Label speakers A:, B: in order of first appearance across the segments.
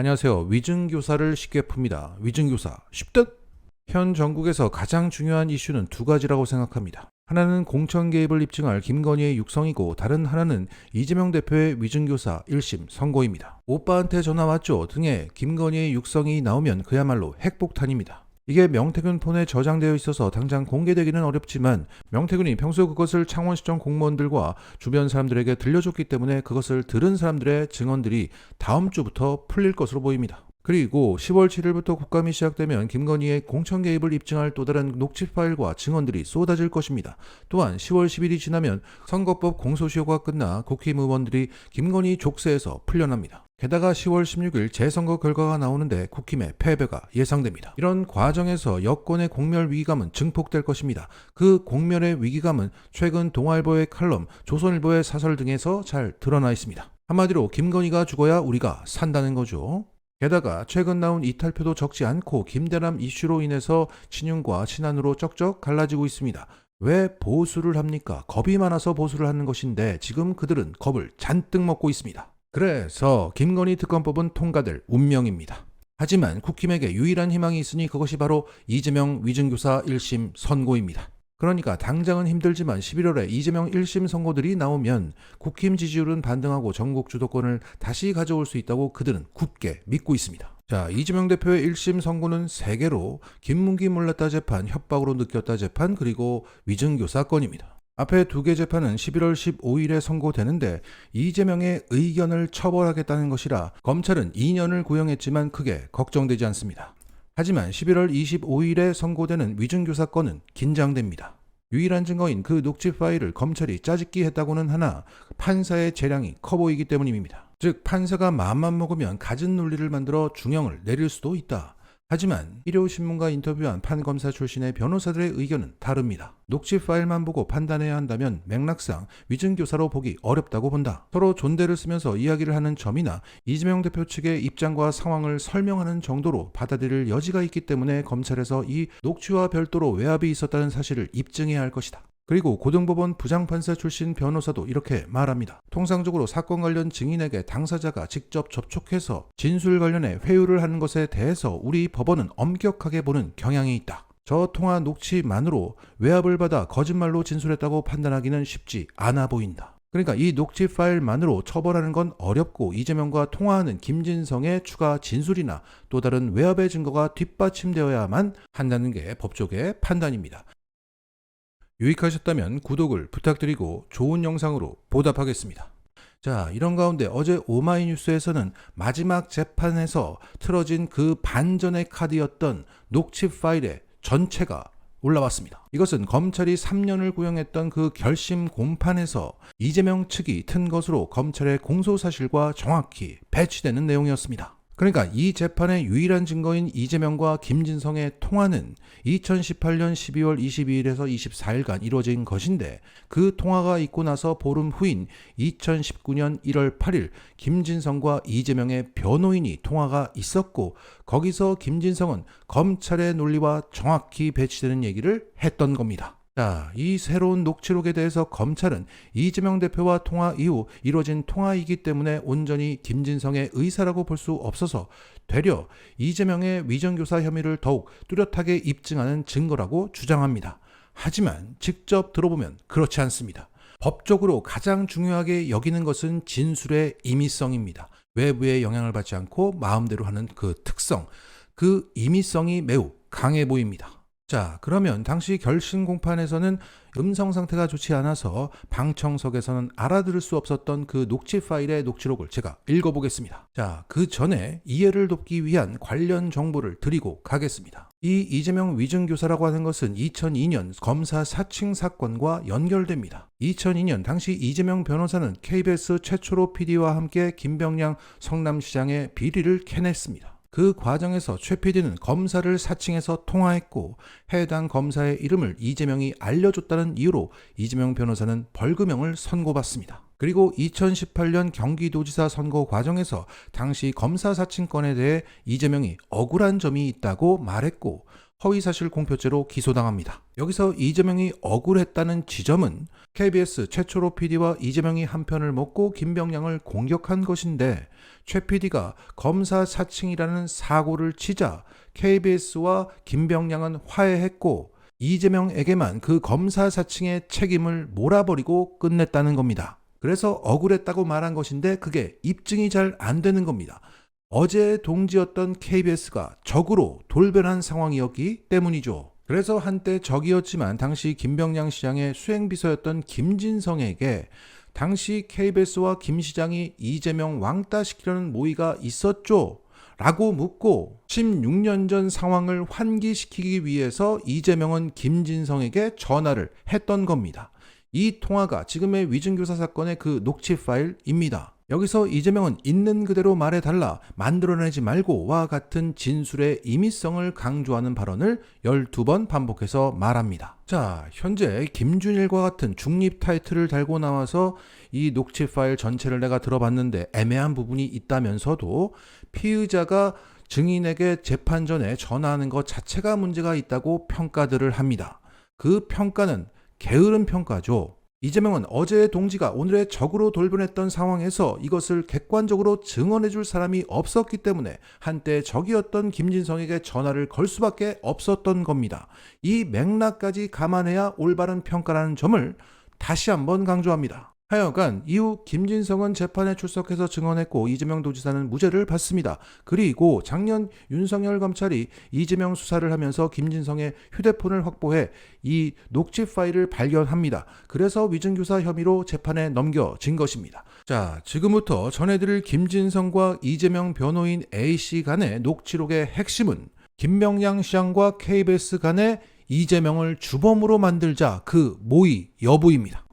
A: 안녕하세요. 위증교사를 쉽게 풉니다. 위증교사 쉽듯! 현 전국에서 가장 중요한 이슈는 두 가지라고 생각합니다. 하나는 공천 개입을 입증할 김건희의 육성이고 다른 하나는 이재명 대표의 위증교사 1심 선고입니다. 오빠한테 전화 왔죠 등의 김건희의 육성이 나오면 그야말로 핵폭탄입니다. 이게 명태균 폰에 저장되어 있어서 당장 공개되기는 어렵지만 명태균이 평소 그것을 창원시청 공무원들과 주변 사람들에게 들려줬기 때문에 그것을 들은 사람들의 증언들이 다음 주부터 풀릴 것으로 보입니다. 그리고 10월 7일부터 국감이 시작되면 김건희의 공천 개입을 입증할 또 다른 녹취 파일과 증언들이 쏟아질 것입니다. 또한 10월 10일이 지나면 선거법 공소시효가 끝나 국힘 의원들이 김건희 족쇄에서 풀려납니다. 게다가 10월 16일 재선거 결과가 나오는데 국힘의 패배가 예상됩니다. 이런 과정에서 여권의 공멸 위기감은 증폭될 것입니다. 그 공멸의 위기감은 최근 동아일보의 칼럼, 조선일보의 사설 등에서 잘 드러나 있습니다. 한마디로 김건희가 죽어야 우리가 산다는 거죠. 게다가 최근 나온 이탈표도 적지 않고 김대남 이슈로 인해서 친윤과 친한으로 쩍쩍 갈라지고 있습니다. 왜 보수를 합니까? 겁이 많아서 보수를 하는 것인데 지금 그들은 겁을 잔뜩 먹고 있습니다. 그래서 김건희 특검법은 통과될 운명입니다. 하지만 국힘에게 유일한 희망이 있으니 그것이 바로 이재명 위증교사 1심 선고입니다. 그러니까 당장은 힘들지만 11월에 이재명 1심 선고들이 나오면 국힘 지지율은 반등하고 전국 주도권을 다시 가져올 수 있다고 그들은 굳게 믿고 있습니다. 자, 이재명 대표의 1심 선고는 3개로 김문기 몰랐다 재판, 협박으로 느꼈다 재판, 그리고 위증교 사 건입니다. 앞에 두 개 재판은 11월 15일에 선고되는데 이재명의 의견을 처벌하겠다는 것이라 검찰은 2년을 구형했지만 크게 걱정되지 않습니다. 하지만 11월 25일에 선고되는 위증교 사 건은 긴장됩니다. 유일한 증거인 그 녹취 파일을 검찰이 짜집기 했다고는 하나 판사의 재량이 커 보이기 때문입니다. 즉 판사가 마음만 먹으면 갖은 논리를 만들어 중형을 내릴 수도 있다. 하지만 일요신문과 인터뷰한 판검사 출신의 변호사들의 의견은 다릅니다. 녹취 파일만 보고 판단해야 한다면 맥락상 위증교사로 보기 어렵다고 본다. 서로 존대를 쓰면서 이야기를 하는 점이나 이재명 대표 측의 입장과 상황을 설명하는 정도로 받아들일 여지가 있기 때문에 검찰에서 이 녹취와 별도로 외압이 있었다는 사실을 입증해야 할 것이다. 그리고 고등법원 부장판사 출신 변호사도 이렇게 말합니다. 통상적으로 사건 관련 증인에게 당사자가 직접 접촉해서 진술 관련해 회유를 하는 것에 대해서 우리 법원은 엄격하게 보는 경향이 있다. 저 통화 녹취만으로 외압을 받아 거짓말로 진술했다고 판단하기는 쉽지 않아 보인다. 그러니까 이 녹취 파일만으로 처벌하는 건 어렵고 이재명과 통화하는 김진성의 추가 진술이나 또 다른 외압의 증거가 뒷받침되어야만 한다는 게 법조계의 판단입니다. 유익하셨다면 구독을 부탁드리고 좋은 영상으로 보답하겠습니다. 자, 이런 가운데 어제 오마이뉴스에서는 마지막 재판에서 틀어진 그 반전의 카드였던 녹취 파일의 전체가 올라왔습니다. 이것은 검찰이 3년을 구형했던 그 결심 공판에서 이재명 측이 튼 것으로 검찰의 공소 사실과 정확히 배치되는 내용이었습니다. 그러니까 이 재판의 유일한 증거인 이재명과 김진성의 통화는 2018년 12월 22일에서 24일간 이루어진 것인데 그 통화가 있고 나서 보름 후인 2019년 1월 8일 김진성과 이재명의 변호인이 통화가 있었고 거기서 김진성은 검찰의 논리와 정확히 배치되는 얘기를 했던 겁니다. 자, 이 새로운 녹취록에 대해서 검찰은 이재명 대표와 통화 이후 이루어진 통화이기 때문에 온전히 김진성의 의사라고 볼 수 없어서 되려 이재명의 위정교사 혐의를 더욱 뚜렷하게 입증하는 증거라고 주장합니다. 하지만 직접 들어보면 그렇지 않습니다. 법적으로 가장 중요하게 여기는 것은 진술의 임의성입니다. 외부의 영향을 받지 않고 마음대로 하는 그 특성, 그 임의성이 매우 강해 보입니다. 자, 그러면 당시 결심 공판에서는 음성 상태가 좋지 않아서 방청석에서는 알아들을 수 없었던 그 녹취 파일의 녹취록을 제가 읽어보겠습니다. 자, 그 전에 이해를 돕기 위한 관련 정보를 드리고 가겠습니다. 이 이재명 위증교사라고 하는 것은 2002년 검사 사칭 사건과 연결됩니다. 2002년 당시 이재명 변호사는 KBS 최초로 PD와 함께 김병량 성남시장의 비리를 캐냈습니다. 그 과정에서 최 PD는 검사를 사칭해서 통화했고 해당 검사의 이름을 이재명이 알려줬다는 이유로 이재명 변호사는 벌금형을 선고받습니다. 그리고 2018년 경기도지사 선거 과정에서 당시 검사 사칭권에 대해 이재명이 억울한 점이 있다고 말했고 허위사실 공표죄로 기소당합니다. 여기서 이재명이 억울했다는 지점은 KBS 최초로 PD와 이재명이 한편을 먹고 김병량을 공격한 것인데 최 PD가 검사 사칭이라는 사고를 치자 KBS와 김병량은 화해했고 이재명에게만 그 검사 사칭의 책임을 몰아버리고 끝냈다는 겁니다. 그래서 억울했다고 말한 것인데 그게 입증이 잘 안 되는 겁니다. 어제 동지였던 KBS가 적으로 돌변한 상황이었기 때문이죠. 그래서 한때 적이었지만 당시 김병량 시장의 수행비서였던 김진성에게 당시 KBS와 김 시장이 이재명 왕따시키려는 모의가 있었죠. 라고 묻고 16년 전 상황을 환기시키기 위해서 이재명은 김진성에게 전화를 했던 겁니다. 이 통화가 지금의 위증교사 사건의 그 녹취 파일입니다. 여기서 이재명은 있는 그대로 말해달라, 만들어내지 말고와 같은 진술의 임의성을 강조하는 발언을 12번 반복해서 말합니다. 자, 현재 김준일과 같은 중립 타이틀을 달고 나와서 이 녹취 파일 전체를 내가 들어봤는데 애매한 부분이 있다면서도 피의자가 증인에게 재판 전에 전화하는 것 자체가 문제가 있다고 평가들을 합니다. 그 평가는 게으른 평가죠. 이재명은 어제의 동지가 오늘의 적으로 돌변했던 상황에서 이것을 객관적으로 증언해 줄 사람이 없었기 때문에 한때 적이었던 김진성에게 전화를 걸 수밖에 없었던 겁니다. 이 맥락까지 감안해야 올바른 평가라는 점을 다시 한번 강조합니다. 하여간 이후 김진성은 재판에 출석해서 증언했고 이재명 도지사는 무죄를 받습니다. 그리고 작년 윤석열 검찰이 이재명 수사를 하면서 김진성의 휴대폰을 확보해 이 녹취 파일을 발견합니다. 그래서 위증교사 혐의로 재판에 넘겨진 것입니다. 자, 지금부터 전해드릴 김진성과 이재명 변호인 A씨 간의 녹취록의 핵심은 김명양 시장과 KBS 간의 이재명을 주범으로 만들자 그 모의 여부입니다.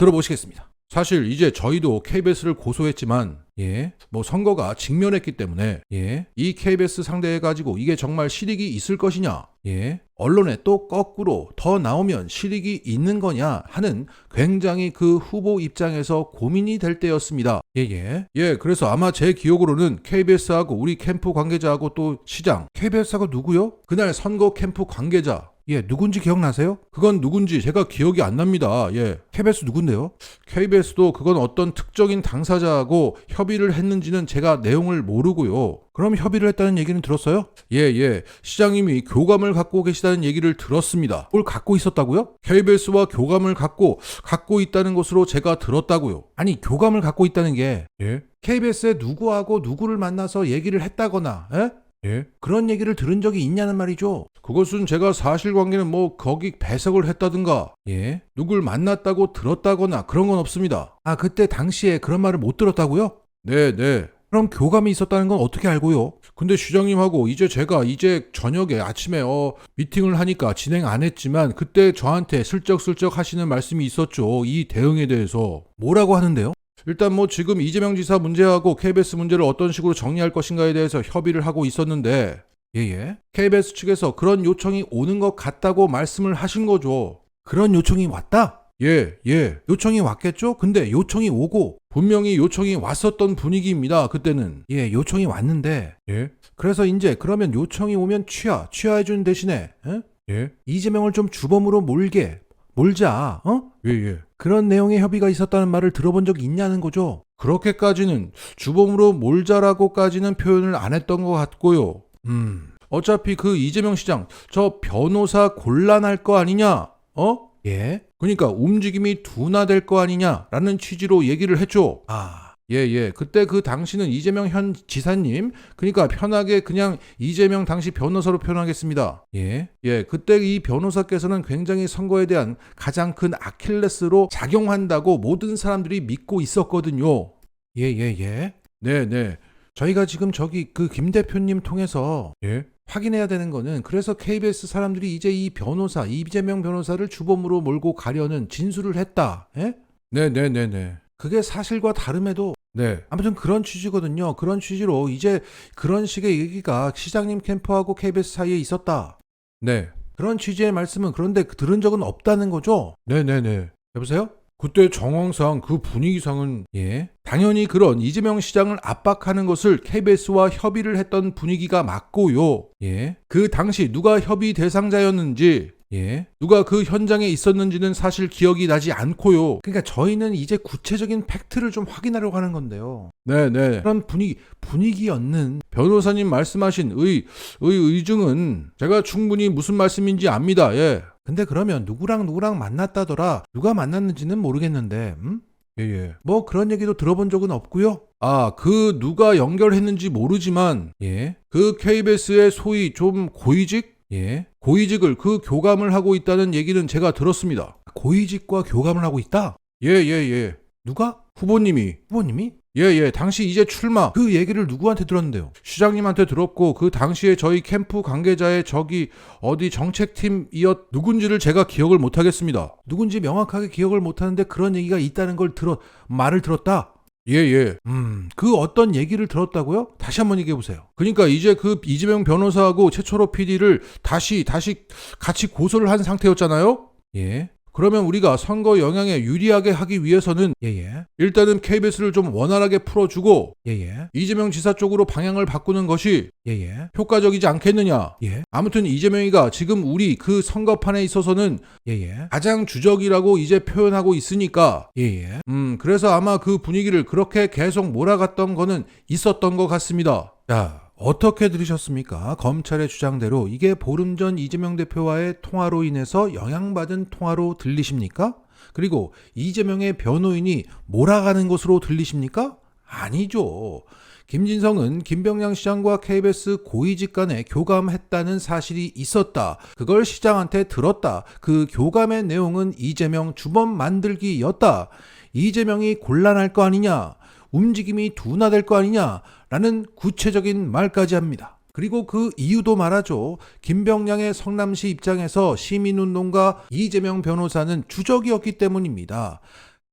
A: 자, 들어보시겠습니다. 사실 이제 저희도 KBS를 고소했지만 예, 뭐 선거가 직면했기 때문에 예, 이 KBS 상대해 가지고 이게 정말 실익이 있을 것이냐? 예, 언론에 또 거꾸로 더 나오면 실익이 있는 거냐 하는 굉장히 그 후보 입장에서 고민이 될 때였습니다. 예, 예. 예, 그래서 아마 제 기억으로는 KBS하고 우리 캠프 관계자하고 또 시장, KBS하고 누구요? 그날 선거 캠프 관계자 예, 누군지 기억나세요? 그건 누군지 제가 기억이 안 납니다. 예. KBS 누군데요? KBS도 그건 어떤 특정인 당사자하고 협의를 했는지는 제가 내용을 모르고요. 그럼 협의를 했다는 얘기는 들었어요? 예, 예. 시장님이 교감을 갖고 계시다는 얘기를 들었습니다. 뭘 갖고 있었다고요? KBS와 교감을 갖고 갖고 있다는 것으로 제가 들었다고요. 아니, 교감을 갖고 있다는 게 예? KBS에 누구하고 누구를 만나서 얘기를 했다거나 예? 예? 그런 얘기를 들은 적이 있냐는 말이죠. 그것은 제가 사실관계는 뭐 거기 배석을 했다든가, 예? 누굴 만났다고 들었다거나 그런 건 없습니다. 아, 그때 당시에 그런 말을 못 들었다고요? 네, 네. 그럼 교감이 있었다는 건 어떻게 알고요? 근데 시장님하고 이제 제가 이제 저녁에 아침에 어 미팅을 하니까 진행 안 했지만 그때 저한테 슬쩍슬쩍 하시는 말씀이 있었죠. 이 대응에 대해서. 뭐라고 하는데요? 일단 뭐 지금 이재명 지사 문제하고 KBS 문제를 어떤 식으로 정리할 것인가에 대해서 협의를 하고 있었는데 예예 KBS 측에서 그런 요청이 오는 것 같다고 말씀을 하신 거죠. 그런 요청이 왔다? 예, 예. 요청이 왔겠죠? 근데 요청이 오고 분명히 요청이 왔었던 분위기입니다. 그때는. 예, 요청이 왔는데. 예. 그래서 이제 그러면 요청이 오면 취하, 취하해 준 대신에 예? 예. 이재명을 좀 주범으로 몰게 몰자. 어? 예, 예. 그런 내용의 협의가 있었다는 말을 들어본 적이 있냐는 거죠. 그렇게까지는 주범으로 몰자라고까지는 표현을 안 했던 것 같고요. 음. 어차피 그 이재명 시장 저 변호사 곤란할 거 아니냐? 어? 예. 그러니까 움직임이 둔화될 거 아니냐라는 취지로 얘기를 했죠. 아. 예, 예. 그때 그 당시는 이재명 현 지사님, 그러니까 편하게 그냥 이재명 당시 변호사로 표현하겠습니다. 예. 예. 그때 이 변호사께서는 굉장히 선거에 대한 가장 큰 아킬레스로 작용한다고 모든 사람들이 믿고 있었거든요. 예, 예, 예. 네, 네. 저희가 지금 저기 그 김 대표님 통해서 예? 확인해야 되는 거는 그래서 KBS 사람들이 이제 이 변호사 이재명 변호사를 주범으로 몰고 가려는 진술을 했다. 예? 네 네 네 네. 그게 사실과 다름에도 네. 아무튼 그런 취지거든요. 그런 취지로 이제 그런 식의 얘기가 시장님 캠프하고 KBS 사이에 있었다. 네. 그런 취지의 말씀은 그런데 들은 적은 없다는 거죠. 네네네. 여보세요? 그때 정황상 그 분위기상은 예 당연히 그런 이재명 시장을 압박하는 것을 KBS와 협의를 했던 분위기가 맞고요. 예. 그 당시 누가 협의 대상자였는지 예. 누가 그 현장에 있었는지는 사실 기억이 나지 않고요. 그러니까 저희는 이제 구체적인 팩트를 좀 확인하려고 하는 건데요. 네네. 그런 분위기, 분위기였는 변호사님 말씀하신 의, 의, 의중은 제가 충분히 무슨 말씀인지 압니다. 예. 근데 그러면 누구랑 누구랑 만났다더라. 누가 만났는지는 모르겠는데, 음? 예, 예. 뭐 그런 얘기도 들어본 적은 없고요. 아, 그 누가 연결했는지 모르지만, 예. 그 KBS의 소위 좀 고위직? 예. 고위직을 그 교감을 하고 있다는 얘기는 제가 들었습니다. 고위직과 교감을 하고 있다? 예, 예, 예. 누가? 후보님이. 후보님이? 예, 예. 당시 이제 출마. 그 얘기를 누구한테 들었는데요? 시장님한테 들었고, 그 당시에 저희 캠프 관계자의 적이 어디 정책팀이었 누군지를 제가 기억을 못하겠습니다. 누군지 명확하게 기억을 못하는데 그런 얘기가 있다는 걸 들어, 말을 들었다? 예, 예. 음, 그 어떤 얘기를 들었다고요? 다시 한번 얘기해 보세요. 그러니까 이제 그 이재명 변호사하고 최초로 PD를 다시, 다시 같이 고소를 한 상태였잖아요? 예. 그러면 우리가 선거 영향에 유리하게 하기 위해서는 예예. 일단은 KBS를 좀 원활하게 풀어주고 예예. 이재명 지사 쪽으로 방향을 바꾸는 것이 예예. 효과적이지 않겠느냐. 예. 아무튼 이재명이가 지금 우리 그 선거판에 있어서는 예예. 가장 주적이라고 이제 표현하고 있으니까 예예. 음 그래서 아마 그 분위기를 그렇게 계속 몰아갔던 거는 있었던 것 같습니다. 자. 어떻게 들으셨습니까? 검찰의 주장대로 이게 보름 전 이재명 대표와의 통화로 인해서 영향받은 통화로 들리십니까? 그리고 이재명의 변호인이 몰아가는 것으로 들리십니까? 아니죠. 김진성은 김병양 시장과 KBS 고위직 간에 교감했다는 사실이 있었다. 그걸 시장한테 들었다. 그 교감의 내용은 이재명 주범 만들기였다. 이재명이 곤란할 거 아니냐. 움직임이 둔화될 거 아니냐. 라는 구체적인 말까지 합니다. 그리고 그 이유도 말하죠. 김병량의 성남시 입장에서 시민운동가 이재명 변호사는 주적이었기 때문입니다.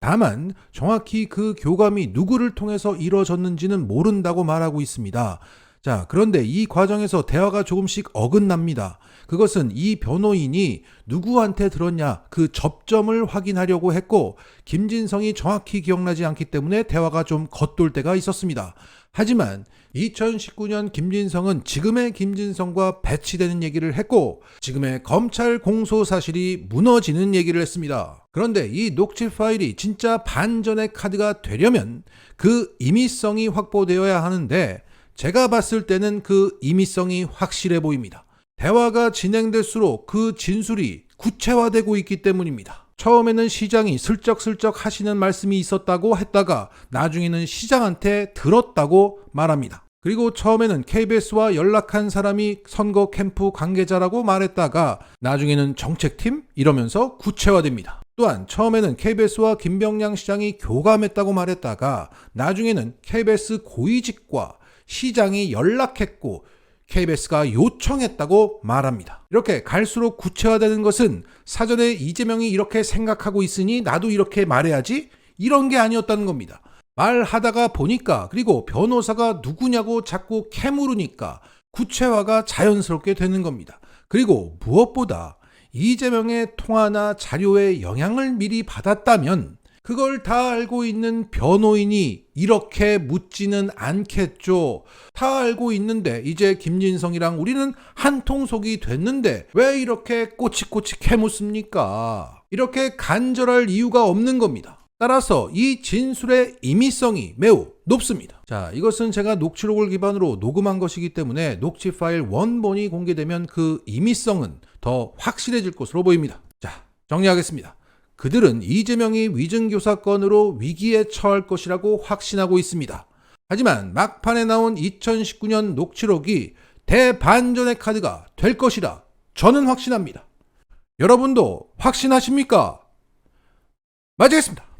A: 다만 정확히 그 교감이 누구를 통해서 이루어졌는지는 모른다고 말하고 있습니다. 자, 그런데 이 과정에서 대화가 조금씩 어긋납니다. 그것은 이 변호인이 누구한테 들었냐 그 접점을 확인하려고 했고 김진성이 정확히 기억나지 않기 때문에 대화가 좀 겉돌 때가 있었습니다. 하지만 2019년 김진성은 지금의 김진성과 배치되는 얘기를 했고 지금의 검찰 공소 사실이 무너지는 얘기를 했습니다. 그런데 이 녹취 파일이 진짜 반전의 카드가 되려면 그 임의성이 확보되어야 하는데 제가 봤을 때는 그 임의성이 확실해 보입니다. 대화가 진행될수록 그 진술이 구체화되고 있기 때문입니다. 처음에는 시장이 슬쩍슬쩍 하시는 말씀이 있었다고 했다가 나중에는 시장한테 들었다고 말합니다. 그리고 처음에는 KBS와 연락한 사람이 선거 캠프 관계자라고 말했다가 나중에는 정책팀 이러면서 구체화됩니다. 또한 처음에는 KBS와 김병양 시장이 교감했다고 말했다가 나중에는 KBS 고위직과 시장이 연락했고 KBS가 요청했다고 말합니다. 이렇게 갈수록 구체화되는 것은 사전에 이재명이 이렇게 생각하고 있으니 나도 이렇게 말해야지 이런 게 아니었다는 겁니다. 말하다가 보니까 그리고 변호사가 누구냐고 자꾸 캐물으니까 구체화가 자연스럽게 되는 겁니다. 그리고 무엇보다 이재명의 통화나 자료의 영향을 미리 받았다면 그걸 다 알고 있는 변호인이 이렇게 묻지는 않겠죠. 다 알고 있는데 이제 김진성이랑 우리는 한 통속이 됐는데 왜 이렇게 꼬치꼬치 캐묻습니까? 이렇게 간절할 이유가 없는 겁니다. 따라서 이 진술의 임의성이 매우 높습니다. 자, 이것은 제가 녹취록을 기반으로 녹음한 것이기 때문에 녹취 파일 원본이 공개되면 그 임의성은 더 확실해질 것으로 보입니다. 자, 정리하겠습니다. 그들은 이재명이 위증교사 건으로 위기에 처할 것이라고 확신하고 있습니다. 하지만 막판에 나온 2019년 녹취록이 대반전의 카드가 될 것이라 저는 확신합니다. 여러분도 확신하십니까? 마치겠습니다.